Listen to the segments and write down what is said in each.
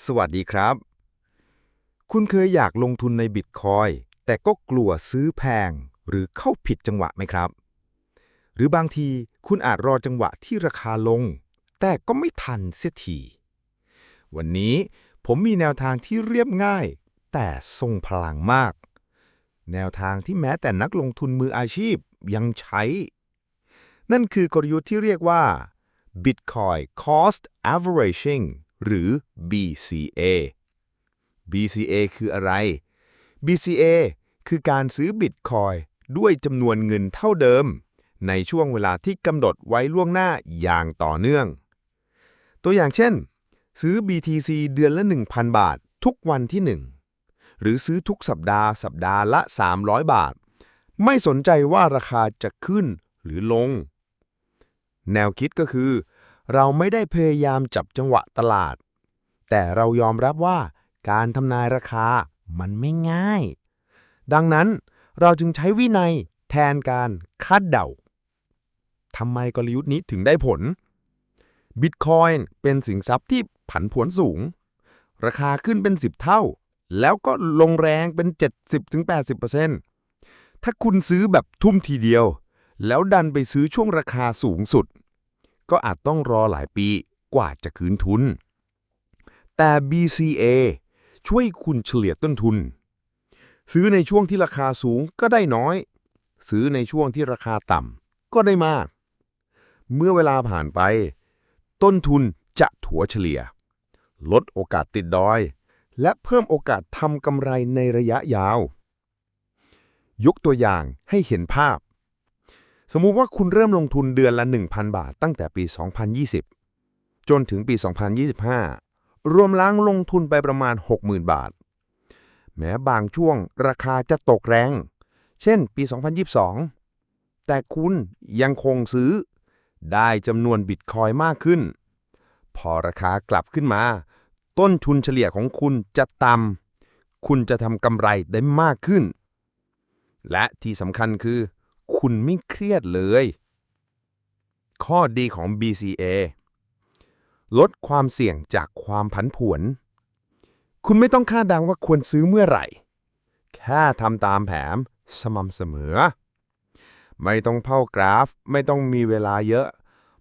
สวัสดีครับ คุณเคยอยากลงทุนในบิตคอยแต่ก็กลัวซื้อแพง หรือเข้าผิดจังหวะไหมครับ หรือบางทีคุณอาจรอจังหวะที่ราคาลง แต่ก็ไม่ทันเสียที วันนี้ผมมีแนวทางที่เรียบง่าย แต่ทรงพลังมาก แนวทางที่แม้แต่นักลงทุนมืออาชีพยังใช้ นั่นคือกลยุทธ์ที่เรียกว่า Bitcoin Cost Averaging หรือ BCA BCA คืออะไร BCA คือการซื้อบิตคอยด้วยจำนวนเงินเท่าเดิม ในช่วงเวลาที่กำหนดไว้ล่วงหน้าอย่างต่อเนื่อง ตัวอย่างเช่น ซื้อ BTC เดือนละ 1,000 บาท ทุกวันที่ 1 หรือซื้อทุกสัปดาห์สัปดาห์ละ 300 บาท ไม่สนใจว่าราคาจะขึ้นหรือลง แนวคิดก็คือ เราไม่ได้พยายามจับจังหวะตลาด แต่เรายอมรับว่าการทำนายราคามันไม่ง่าย ดังนั้นเราจึงใช้วินัยแทนการคาดเดาทำไมกลยุทธ์นี้ถึงได้ผลบิตคอยน์เป็นสินทรัพย์ที่ผันผวนสูง ราคาขึ้นเป็น 10 เท่า แล้วก็ลงแรงเป็น 70-80%ถ้าคุณซื้อแบบทุ่มทีเดียว แล้วดันไปซื้อช่วงราคาสูงสุด ก็อาจต้องรอหลายปีกว่าจะคืนทุน แต่ BCA ช่วยคุณเฉลี่ยต้นทุน ซื้อในช่วงที่ราคาสูงก็ได้น้อย ซื้อในช่วงที่ราคาต่ำก็ได้มาก เมื่อเวลาผ่านไป ต้นทุนจะถัวเฉลี่ย ลดโอกาสติดดอย และเพิ่มโอกาสทำกำไรในระยะยาว ยกตัวอย่างให้เห็นภาพ สมมุติว่าคุณเริ่มลงทุนเดือนละ 1,000 บาทตั้งแต่ปี 2020 จนถึงปี 2025 รวมล้างลงทุนไปประมาณ 60,000 บาท แม้บางช่วงราคาจะตกแรง เช่นปี 2022 แต่คุณยังคงซื้อ ได้จำนวนบิตคอยมากขึ้น พอราคากลับขึ้นมา ต้นทุนเฉลี่ยของคุณจะต่ำคุณจะทำกำไรได้มากขึ้น และที่สำคัญคือ คุณไม่เครียดเลย ข้อดีของ BCA ลดความเสี่ยงจากความผันผวน คุณไม่ต้องคาดเดังว่าควรซื้อเมื่อไหร่ แค่ทำตามแผนสม่ำเสมอ ไม่ต้องเผากราฟ ไม่ต้องมีเวลาเยอะ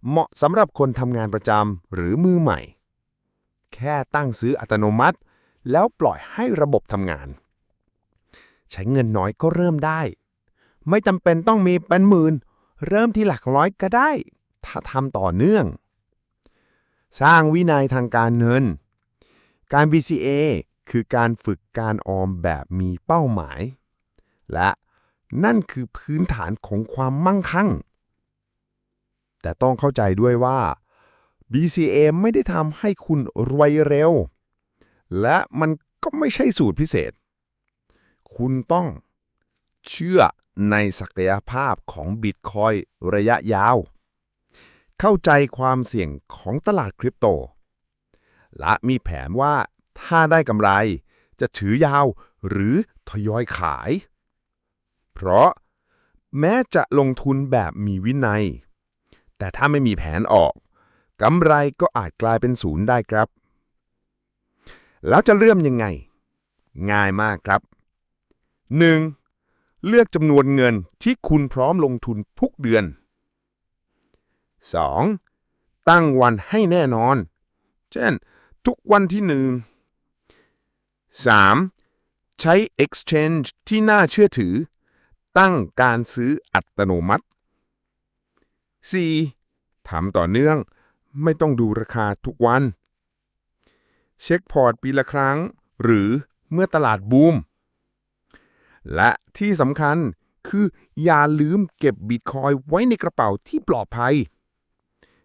เหมาะสำหรับคนทำงานประจำหรือมือใหม่ แค่ตั้งซื้ออัตโนมัติ แล้วปล่อยให้ระบบทำงาน ใช้เงินน้อยก็เริ่มได้ ไม่จำเป็นต้องมีเป็นหมื่น เริ่มที่หลักร้อยก็ได้ ถ้าทำต่อเนื่อง สร้างวินัยทางการเงิน การ BCA คือการฝึกการออมแบบมีเป้าหมาย และนั่นคือพื้นฐานของความมั่งคั่ง แต่ต้องเข้าใจด้วยว่า BCA ไม่ได้ทำให้คุณรวยเร็ว และมันก็ไม่ใช่สูตรพิเศษ คุณต้อง เชื่อในศักยภาพของบิตคอยระยะยาว เข้าใจความเสี่ยงของตลาดคริปโต และมีแผนว่าถ้าได้กำไรจะถือยาวหรือทยอยขาย เพราะแม้จะลงทุนแบบมีวินัย แต่ถ้าไม่มีแผนออกกำไรก็อาจกลายเป็นศูนย์ได้ครับ แล้วจะเริ่มยังไง ง่ายมากครับ 1. เลือกจำนวนเงินที่คุณพร้อมลงทุนทุกเดือน 2. ตั้งวันให้แน่นอน เช่น ทุกวันที่หนึ่ง 3. ใช้ exchange ที่น่าเชื่อถือ ตั้งการซื้ออัตโนมัติ 4. ทำต่อเนื่อง ไม่ต้องดูราคาทุกวัน เช็คพอร์ตปีละครั้ง หรือเมื่อตลาดบูม และที่สำคัญคืออย่าลืมเก็บบิตคอยไว้ในกระเป๋าที่ปลอดภัย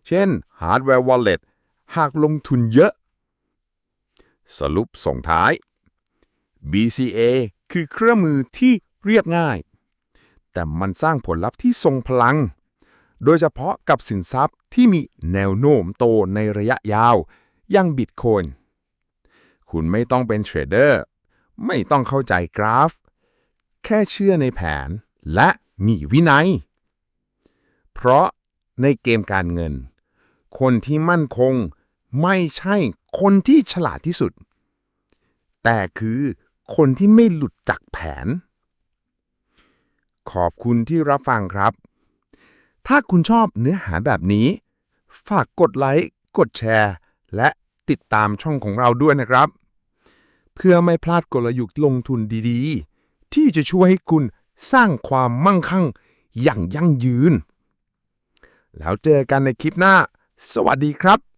เช่น Hardware Wallet หากลงทุนเยอะ สรุปส่งท้าย BCA คือเครื่องมือที่เรียบง่าย แต่มันสร้างผลลัพธ์ที่ทรงพลัง โดยเฉพาะกับสินทรัพย์ที่มีแนวโน้มโตในระยะยาวอย่างบิตคอยน์คุณไม่ต้องเป็นเทรดเดอร์ ไม่ต้องเข้าใจกราฟ แค่เชื่อในแผนและมีวินัย เพราะในเกมการเงิน คนที่มั่นคงไม่ใช่คนที่ฉลาดที่สุด แต่คือคนที่ไม่หลุดจากแผน ขอบคุณที่รับฟังครับ ถ้าคุณชอบเนื้อหาแบบนี้ ฝากกดไลค์ กดแชร์ และติดตามช่องของเราด้วยนะครับ เพื่อไม่พลาดกลยุทธ์ลงทุนดีๆ ที่จะช่วยให้คุณสร้างความมั่งคั่งอย่างยั่งยืน แล้วเจอกันในคลิปหน้า สวัสดีครับ